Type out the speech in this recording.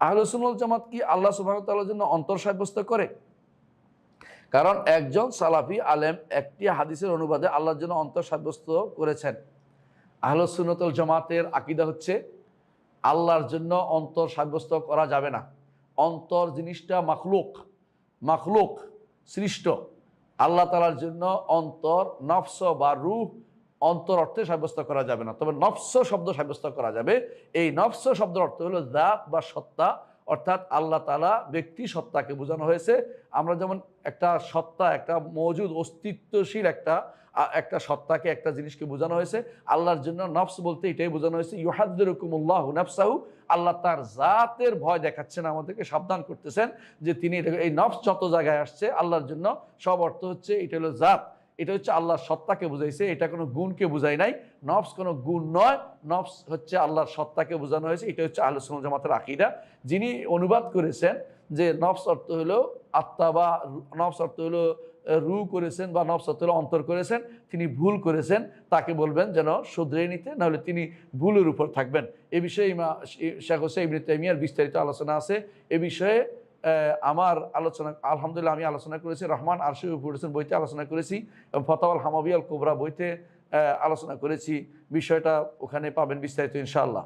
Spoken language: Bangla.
আহলুসুল জামাত কি আল্লাহ সুবাহতাল্লার জন্য অন্তর সাব্যস্ত করে? কারণ একজন সালাফি আলেম একটি হাদিসের অনুবাদে আল্লাহর জন্য অন্তর সাব্যস্ত করেছেন। আহলুসুন্নতল জামাতের আকিদা হচ্ছে, আল্লাহর জন্য অন্তর সাব্যস্ত করা যাবে না। অন্তর জিনিসটা মাখলুক মাখলুক, সৃষ্ট। আল্লাহ তালার জন্য অন্তর নফস বা রূহ অন্তর অর্থে সাব্যস্ত করা যাবে না। তবে নফস শব্দ সাব্যস্ত করা যাবে। এই নফস শব্দের অর্থ হলো জাত বা সত্তা, অর্থাৎ আল্লাহ তালা ব্যক্তি সত্তাকে বোঝানো হয়েছে। আমরা যেমন একটা সত্তা, একটা মজুদ, অস্তিত্বশীল একটা একটা সত্তাকে একটা জিনিসকে বোঝানো হয়েছে। আল্লাহর জন্য নফস বলতে এটাই বোঝানো হয়েছে ইউহাদুরকুমুল্লাহ নফসাহু আল্লাহ তার জাতের ভয় দেখাচ্ছেন, আমাদেরকে সাবধান করতেছেন যে তিনি এই নফস যত জায়গায় আসছে, আল্লাহর জন্য সব অর্থ হচ্ছে এটা হলো জাত। এটা হচ্ছে আল্লাহর সত্তাকে বুঝাইছে, এটা কোনো গুণকে বুঝাই নাই। নফস কোনো গুণ নয়, নফস হচ্ছে আল্লাহর সত্তাকে বোঝানো হয়েছে, এটা হচ্ছে আলোচনা জামাতের আকিদা। যিনি অনুবাদ করেছেন যে নফস অর্থ হলো আত্মা বা নফস অর্থ হলো রু করেছেন বা নফস অর্থ হলো অন্তর করেছেন, তিনি ভুল করেছেন, তাকে বলবেন যেন শুধরে নিতে, নাহলে তিনি ভুলের উপর থাকবেন। এ বিষয়ে ইমা শেখ হোসেন ইবনে বিস্তারিত আলোচনা আছে। এ বিষয়ে আমার আলোচনা, আলহামদুলিল্লাহ আমি আলোচনা করেছি, রহমান আরশি পড়েছেন বইতে আলোচনা করেছি এবং ফতাওয়াল হামাবিয়াল কোবরা বইতে আলোচনা করেছি। বিষয়টা ওখানে পাবেন বিস্তারিত ইনশাআল্লাহ।